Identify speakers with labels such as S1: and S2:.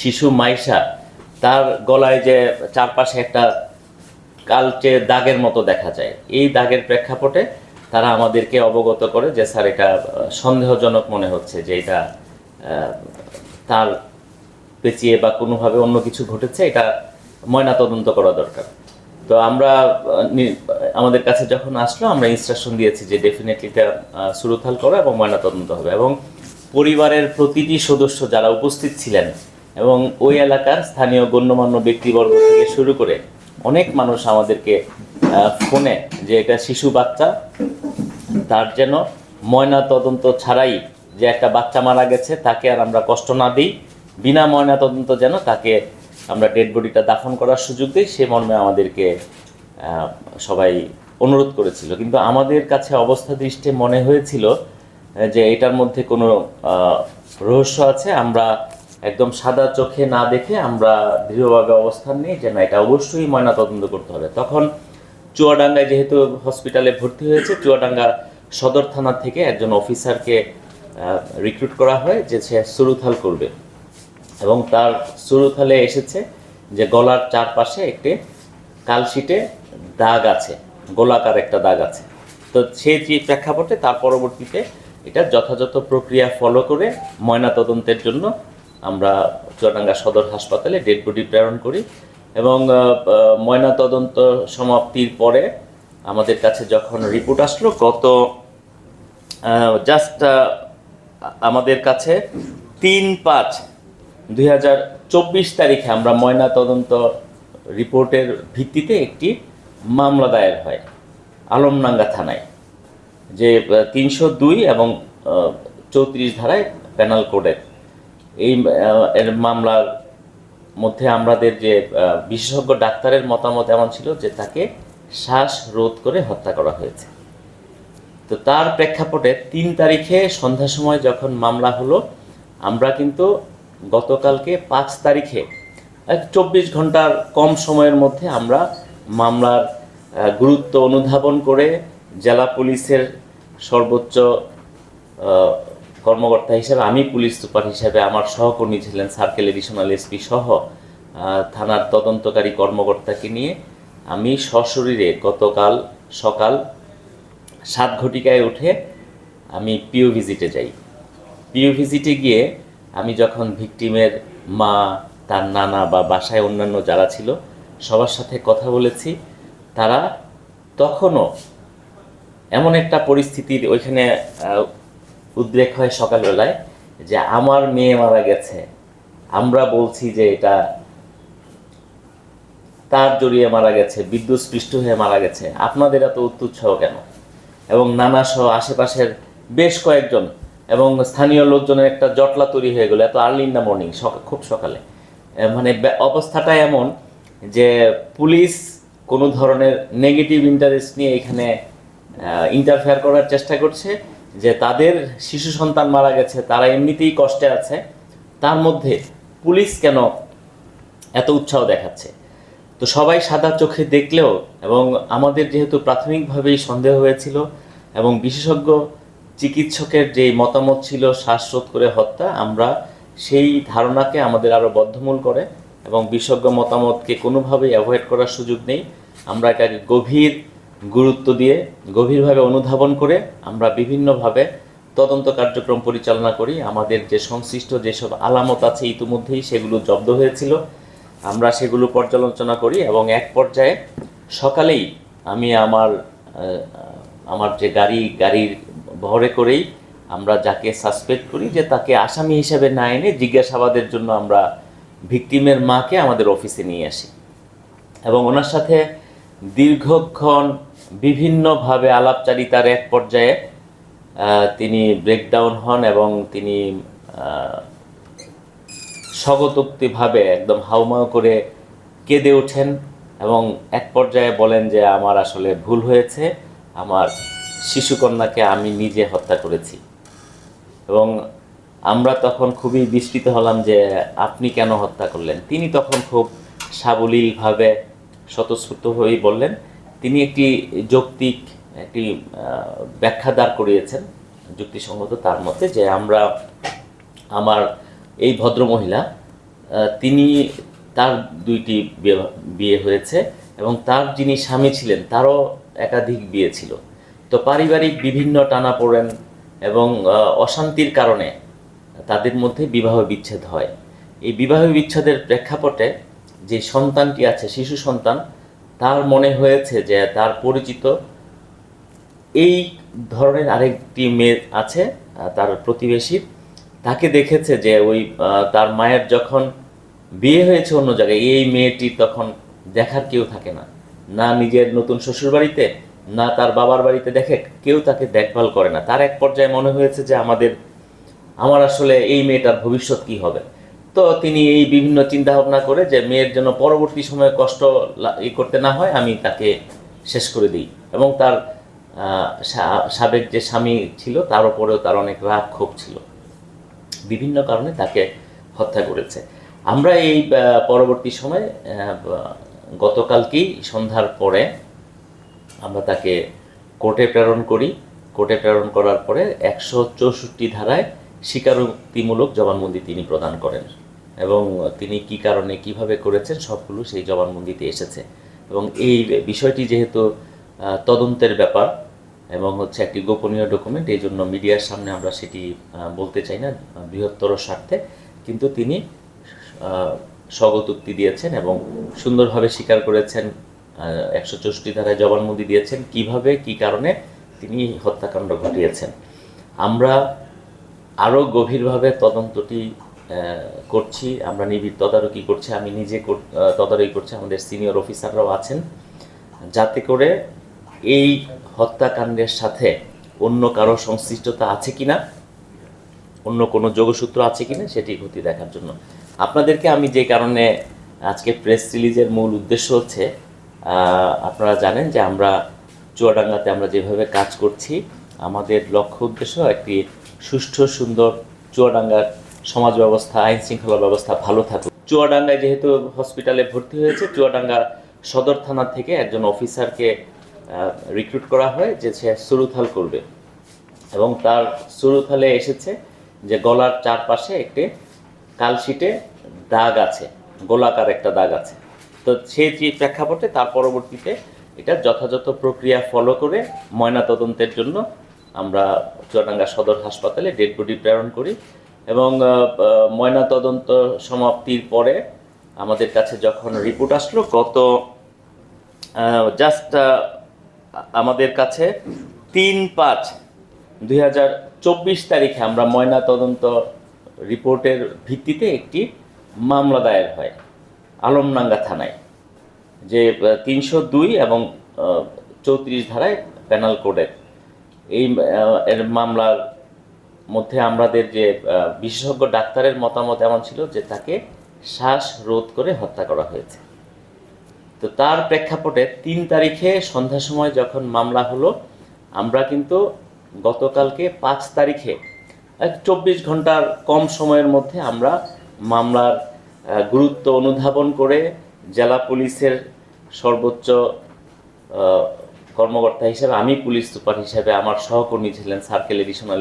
S1: শিশু মাইশা, তার গলায় যে চারপাশে একটা কালচে দাগের মতো দেখা যায়। এই দাগের প্রেক্ষাপটে তারা আমাদেরকে অবগত করে যে, স্যার, এটা সন্দেহজনক মনে হচ্ছে যে এটা তার পেঁচিয়ে বা কোনোভাবে অন্য কিছু ঘটেছে। এটা ময়না তদন্ত করা দরকার। তো আমরা আমাদের কাছে যখন আসলো, আমরা ইনস্ট্রাকশন দিয়েছি যে ডেফিনেটলি এটা সুরুথাল করো এবং ময়না তদন্ত হবে। এবং পরিবারের প্রতিটি সদস্য যারা উপস্থিত ছিলেন এবং ওই এলাকার স্থানীয় গণ্যমান্য ব্যক্তিবর্গ থেকে শুরু করে অনেক মানুষ আমাদেরকে ফোনে যে এটা শিশু বাচ্চা, তার যেন ময়না তদন্ত ছাড়াই যে একটা বাচ্চা মারা গেছে, তাকে আর আমরা কষ্ট না দিই, বিনা ময়না তদন্ত যেন তাকে আমরা ডেড বডিটা দাফন করার সুযোগ দিই, সে মর্মে আমাদেরকে সবাই অনুরোধ করেছিল। কিন্তু আমাদের কাছে অবস্থা দৃষ্টে মনে হয়েছিল যে এটার মধ্যে কোনো রহস্য আছে, আমরা একদম সাদা চোখে না দেখে আমরা দৃঢ়ভাবে অবস্থান নিই যে না, এটা অবশ্যই ময়না তদন্ত করতে হবে। তখন চুয়াডাঙ্গায় যেহেতু হসপিটালে ভর্তি হয়েছে, চুয়াডাঙ্গা সদর থানা থেকে একজন অফিসারকে রিক্রুট করা হয় যে সে সুরুথাল করবে। এবং তার সুরুথালে এসেছে যে গলার চারপাশে একটি কালশিটে দাগ আছে, গোলাকার একটা দাগ আছে। তো সেই যে প্রেক্ষাপটে তার পরবর্তীতে এটা যথাযথ প্রক্রিয়া ফলো করে ময়না তদন্তের জন্য আমরা চুয়াডাঙ্গা সদর হাসপাতালে ডেড বডি প্রেরণ করি এবং আহ, আহ, ময়না তদন্ত সমাপ্তির পরে আমাদের কাছে যখন রিপোর্ট আসলো গত জাস্ট আমাদের কাছে তিন পাঁচ দুই তারিখে আমরা ময়না তদন্ত রিপোর্টের ভিত্তিতে একটি মামলা দায়ের হয় আলমডাঙ্গা থানায় যে তিনশো দুই এবং চৌত্রিশ ধারায় পেনাল কোডের এই মামলার মধ্যে আমাদের যে বিশেষজ্ঞ ডাক্তারের মতামত এমন ছিল যে তাকে শ্বাস রোধ করে হত্যা করা হয়েছে। তো তার প্রেক্ষাপটে তিন তারিখে সন্ধ্যার সময় যখন মামলা হলো, আমরা কিন্তু গতকালকে পাঁচ তারিখে চব্বিশ ঘণ্টার কম সময়ের মধ্যে আমরা মামলার গুরুত্ব অনুধাবন করে জেলা পুলিশের সর্বোচ্চ কর্মকর্তা হিসেবে, আমি পুলিশ সুপার হিসেবে আমার সহকর্মী ছিলেন সার্কেল এডিশনাল এসপি সহ থানার তদন্তকারী কর্মকর্তাকে নিয়ে। আমি সশরীরে গতকাল সকাল সাত ঘটিকায় উঠে আমি পিও ভিজিটে যাই। পিও ভিজিটে গিয়ে আমি যখন ভিকটিমের মা, তার নানা বা বাসায় অন্যান্য যারা ছিল, সবার সাথে কথা বলেছি, তারা তখনও এমন একটা পরিস্থিতির ওইখানে উদ্রেক হয় সকালবেলায় যে আমার মেয়ে মারা গেছে। আমরা বলছি যে এটা তার জড়িয়ে মারা গেছে বিদ্যুৎ স্পৃষ্ট হয়ে মারা গেছে। আপনাদের এত উৎসাহ কেন? এবং নানা সহ আশেপাশের বেশ কয়েকজন এবং স্থানীয় লোকজনের একটা জটলা তৈরি হয়ে গেলো এত আর্লি ইন দ্য মর্নিং খুব সকালে। মানে অবস্থাটা এমন যে পুলিশ কোনো ধরনের নেগেটিভ ইন্টারেস্ট নিয়ে এখানে ইন্টারফেয়ার করার চেষ্টা করছে। যে তাদের শিশু সন্তান মারা গেছে, তারা এমনিতেই কষ্টে আছে, তার মধ্যে পুলিশ কেন এত উৎসাহ দেখাচ্ছে? তো সবাই সাদা চোখে দেখলেও এবং আমাদের যেহেতু প্রাথমিকভাবেই সন্দেহ হয়েছিল এবং বিশেষজ্ঞ চিকিৎসকের যে মতামত ছিল, শ্বাসরোধ করে হত্যা, আমরা সেই ধারণাকে আমাদের আরও বদ্ধমূল করে এবং বিশেষজ্ঞ মতামতকে কোনোভাবেই অ্যাভয়েড করার সুযোগ নেই। আমরা এটাকে গভীর গুরুত্ব দিয়ে গভীরভাবে অনুধাবন করে আমরা বিভিন্নভাবে তদন্ত কার্যক্রম পরিচালনা করি। আমাদের যে সংশ্লিষ্ট যেসব আলামত আছে ইতিমধ্যেই সেগুলো জব্দ হয়েছিল। আমরা সেগুলো পর্যালোচনা করি এবং এক পর্যায়ে সকালেই আমি আমার আমার যে গাড়ি, গাড়ির ভরে করেই আমরা যাকে সাসপেক্ট করি যে তাকে আসামি হিসেবে না এনে জিজ্ঞাসাবাদের জন্য আমরা ভিকটিমের মাকে আমাদের অফিসে নিয়ে আসি। এবং ওনার সাথে দীর্ঘক্ষণ বিভিন্নভাবে আলাপচারিতার এক পর্যায়ে তিনি ব্রেকডাউন হন এবং তিনি স্বগতোক্তিভাবে একদম হাউমাউ করে কেঁদে ওঠেন এবং এক পর্যায়ে বলেন যে, আমার আসলে ভুল হয়েছে, আমার শিশুকন্যাকে আমি নিজে হত্যা করেছি। এবং আমরা তখন খুবই বিস্মিত হলাম যে, আপনি কেন হত্যা করলেন? তিনি তখন খুব সাবলীলভাবে স্বতঃস্ফূর্ত হয়েই বললেন তিনি একটি যৌক্তিক, একটি ব্যাখ্যা দাঁড় করিয়েছেন যুক্তিসঙ্গত তার মতে যে আমরা, আমার এই ভদ্রমহিলা তিনি তার দুইটি বিয়ে- হয়েছে এবং তার যিনি স্বামী ছিলেন তারও একাধিক বিয়ে ছিল। তো পারিবারিক বিভিন্ন টানাপোড়েন এবং অশান্তির কারণে তাদের মধ্যে বিবাহ বিচ্ছেদ হয়। এই বিবাহ বিচ্ছেদের প্রেক্ষাপটে যে সন্তানটি আছে, শিশু সন্তান তার মনে হয়েছে যে তার পরিচিত এই ধরনের আরেকটি মেয়ে আছে তার প্রতিবেশীর তাকে দেখেছে যে ওই তার মায়ের যখন বিয়ে হয়েছে অন্য জায়গায়, এই মেয়েটি তখন দেখার কেউ থাকে না। না নিজের নতুন শ্বশুর বাড়িতে না তার বাবার বাড়িতে দেখে কেউ তাকে দেখভাল করে না। তার এক পর্যায়ে মনে হয়েছে যে আমাদের, আমার আসলে এই মেয়েটার ভবিষ্যৎ কি হবে? তো তিনি এই বিভিন্ন চিন্তা ভাবনা করে যে মেয়ের জন্য পরবর্তী সময়ে কষ্ট ই করতে না হয়, আমি তাকে শেষ করে দিই। এবং তার সাবেক যে স্বামী ছিল, তার উপরেও তার অনেক রাগ ক্ষোভ ছিল। বিভিন্ন কারণে তাকে হত্যা করেছে। আমরা এই পরবর্তী সময়ে গতকালকেই সন্ধ্যার পরে আমরা তাকে কোর্টে প্রেরণ করি। কোর্টে প্রেরণ করার পরে একশো চৌষট্টি ধারায় স্বীকারোক্তিমূলক জবানবন্দি তিনি প্রদান করেন এবং তিনি কি কারণে কীভাবে করেছেন সবগুলো সেই জবানবন্দিতে এসেছে। এবং এই বিষয়টি যেহেতু তদন্তের ব্যাপার এবং হচ্ছে একটি গোপনীয় ডকুমেন্ট এই জন্য মিডিয়ার সামনে আমরা সেটি বলতে চাই না বৃহত্তর স্বার্থে। কিন্তু তিনি আহ, স্বগত উক্তি দিয়েছেন এবং সুন্দরভাবে স্বীকার করেছেন একশো চৌষট্টি ধারায় জবানবন্দি দিয়েছেন। কীভাবে কি কারণে তিনি হত্যাকাণ্ড ঘটিয়েছেন। আমরা আরও গভীরভাবে তদন্তটি করছি। আমরা নিবিড় তদারকি করছি। আমি নিজে তদারকি করছি। আমাদের সিনিয়র অফিসাররাও আছেন। যাতে করে এই হত্যাকাণ্ডের সাথে অন্য কারও সংশ্লিষ্টতা আছে কি না অন্য কোনো যোগসূত্র আছে কি না সেটি ক্ষতি দেখার জন্য। আপনাদেরকে আমি যে কারণে আজকে প্রেস রিলিজের মূল উদ্দেশ্য হচ্ছে আপনারা জানেন যে আমরা চুয়াডাঙ্গাতে আমরা যেভাবে কাজ করছি, আমাদের লক্ষ্য উদ্দেশ্য একটি সুষ্ঠু, সুন্দর চুয়াডাঙ্গার সমাজ ব্যবস্থা, আইন শৃঙ্খলা ব্যবস্থা ভালো থাকুক। চুয়াডাঙ্গায় যেহেতু হসপিটালে ভর্তি হয়েছে, চুয়াডাঙ্গা সদর থানা থেকে একজন অফিসারকে রিক্রুট করা হয় যে সে সুরুথাল করবে। এবং তার সুরুথালে এসেছে যে গলার চারপাশে একটি কালশিটে দাগ আছে, গোলাকার একটা দাগ আছে। তো সেই প্রেক্ষাপটে তার পরবর্তীতে এটা যথাযথ প্রক্রিয়া ফলো করে ময়না তদন্তের জন্য আমরা চুয়াডাঙ্গা সদর হাসপাতালে ডেড বডি প্রেরণ করি এবং আহ, আহ, ময়না তদন্ত সমাপ্তির পরে আমাদের কাছে যখন রিপোর্ট আসলো গত জাস্ট আমাদের কাছে তিন পাঁচ দুই তারিখে আমরা ময়না তদন্ত রিপোর্টের ভিত্তিতে একটি মামলা দায়ের হয় আলমনাঙ্গা থানায় যে তিনশো দুই এবং চৌত্রিশ ধারায় প্যানাল কোডের এই এর মামলার মধ্যে আমাদের যে বিশেষজ্ঞ ডাক্তারের মতামত এমন ছিল যে তাকে শ্বাস রোধ করে হত্যা করা হয়েছে। তো তার প্রেক্ষাপটে তিন তারিখে সন্ধ্যার সময় যখন মামলা হলো, আমরা কিন্তু গতকালকে পাঁচ তারিখে চব্বিশ ঘণ্টার কম সময়ের মধ্যে আমরা মামলার গুরুত্ব অনুধাবন করে জেলা পুলিশের সর্বোচ্চ কর্মকর্তা হিসেবে আমি পুলিশ সুপার হিসেবে আমার সহকর্মী ছিলেন সার্কেল এডিশনাল